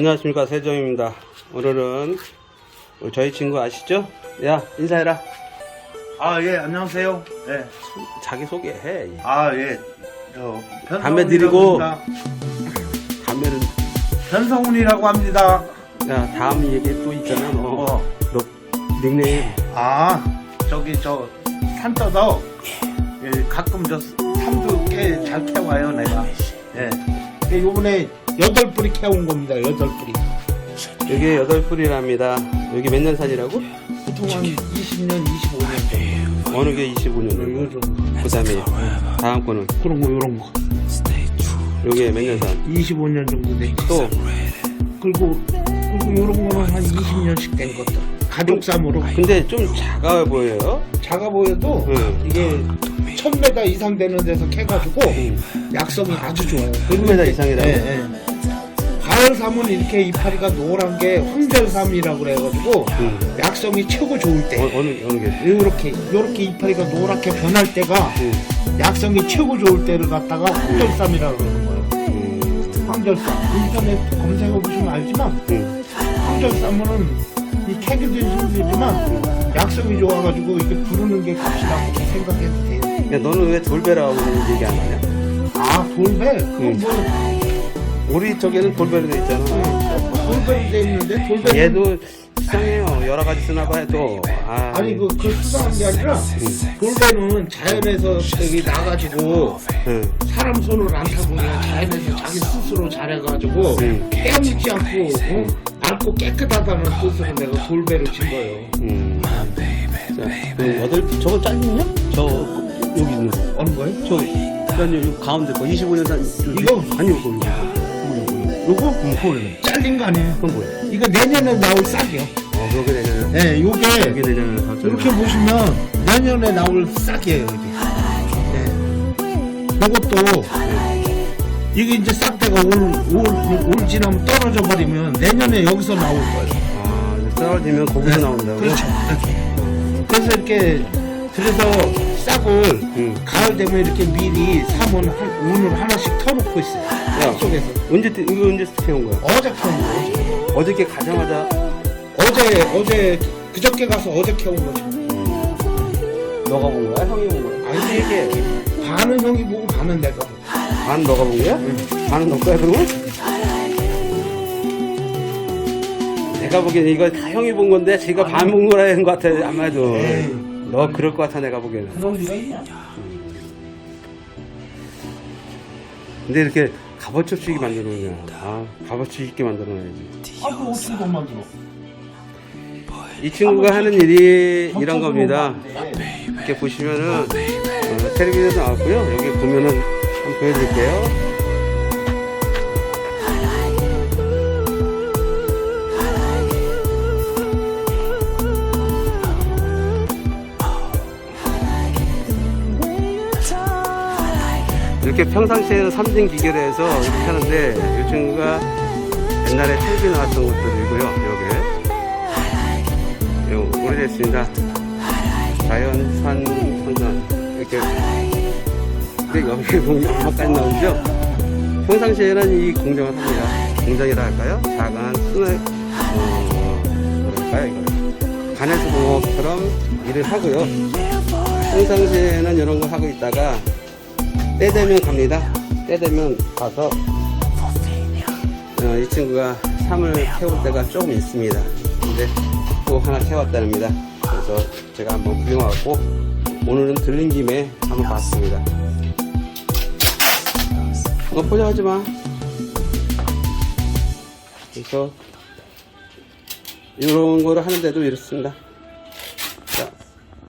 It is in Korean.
안녕하십니까 세정입니다. 오늘은 저희 친구 아시죠? 야 인사해라. 아, 예, 안녕하세요. 예. 자기 소개해. 아, 예. 저, 변성훈이라고 담배 드리고. 담배는 변성훈이라고 합니다. 야 다음 얘기 또 있잖아. 너, 어. 너 닉네임 아, 저기, 저, 산 떠서, 예, 가끔 저, 산도 꽤 잘 캐와요, 내가. 예. 예, 요번에 여덟 뿌리 캐온 겁니다, 여덟 뿌리. 여기 여덟 뿌리랍니다. 여기 몇 년 산이라고? 보통 한 20년, 25년 정도. 어느 게 25년? 요즘, 그 다음에 다음 거는 그런 거, 요런 거. 여기 몇 년 산? 25년 정도 됐지. 또 그리고, 그리고 요런 거는 한 20년씩 된 것들. 가족삼으로. 근데 좀 작아 보여요. 작아 보여도 응. 이게 1000m 이상 되는 데서 캐가지고 약성이 아주 좋아요. 1m 이상이라고? 예, 예. 가을삼은 이렇게 이파리가 노란 게 황절삼이라고 그래가지고 응. 약성이 최고 좋을 때 어, 어느 어느 게? 이렇게 이렇게 이파리가 노랗게 변할 때가 응. 약성이 최고 좋을 때를 갖다가 황절삼이라고 그러는 거예요. 음, 황절삼 인터넷 검색해 보시면 알지만 음. 황절삼은 이 캐기도 힘들지만 약성이 좋아가지고 이게 부르는 게 값이라고 생각해도 돼요. 야 너는 왜 돌베라고 얘기 안 하냐? 아 돌배? 응. 그건 뭐 우리 쪽에는 돌베로 돼 있잖아. 돌배로 돼 있는데 돌배 얘도 수상해요. 여러 가지 쓰나 봐요 또. 아, 아니 그, 그 수상한 게 아니라 돌배는 자연에서 여기 나가지고 응. 사람 손을 안 타고 그냥 자연에서 자기 스스로 자라가지고 응. 깨묻지 않고 어? 맑고 깨끗하다는 뜻으로 내가 돌배를 친 거예요. 음. 자, 그 여덟 저거 잘리냐? 저 여기 있는 거. 어느 거예요? 저 아니 요 가운데 거 25년 산 이거? 아니 이거 요거? 뭐예요? 잘린 거 아니에요? 그건 뭐예요? 이거 내년에 나올 싹이요. 어 그렇게 되면 네, 요게 여기 되면 더 이렇게 보시면 내년에 나올 싹이에요, 이게. 네. 요것도 이게 이제 싹대가 올, 올, 올 지나면 떨어져 버리면 내년에 여기서 나올 거예요. 아 이제 떨어지면 거기서 나온다고. 그렇죠. 그래서 이렇게 그래서 싹을 응. 가을 되면 이렇게 미리 사면 한, 오늘 하나씩 터놓고 있어요. 야. 속에서. 언제 때- 이거 언제 스테온 거야? 어제 캐온 거예요. 어저께 가자마자 어제, 어제, 그저께 가서 어제 캐온 거죠. 너가 본 거야? 형이 본 거야? 아니, 이게 반은 형이 보고 반은 내가 보고. 반 너가 본 거야? 반은 너 거야 그러면? 내가 보기엔 이거 다 형이 본 건데 제가 반 본 거라 한것 같아 아마도. 너 그럴 것 같아 내가 보기에는 있냐? 근데 이렇게 값어치 없이 만들어놓냐 아 값어치 있게 만들어놔야지 아, 그 어떻게 못 만들어? 이 친구가 하는 일이 이런 뭐 겁니다. 이렇게 보시면은 어, 텔레비전에서 나왔고요. 여기 보면은 한번 보여드릴게요 이렇게 평상시에는 3진 기계로 해서 이렇게 하는데 이 친구가 옛날에 텔레비 나왔던 것들이고요 여기 요 오래됐습니다. 자연산 선전 이렇게. 근데 여기 엄마까지 나오죠? 평상시에는 이 공정을 합니다. 공정이라 할까요? 작은 스낵 어, 뭐랄까요 이걸 간에서 공업처럼 일을 하고요. 평상시에는 이런 거 하고 있다가 때 되면 갑니다. 때 되면 가서 어, 이 친구가 삼을 캐올 때가 조금 있습니다. 근데 또 하나 캐왔답니다. 그래서 제가 한번 구경하고 오늘은 들린 김에 한번 봤습니다. 어, 포장하지 마. 그래서 이런 거를 하는데도 이렇습니다.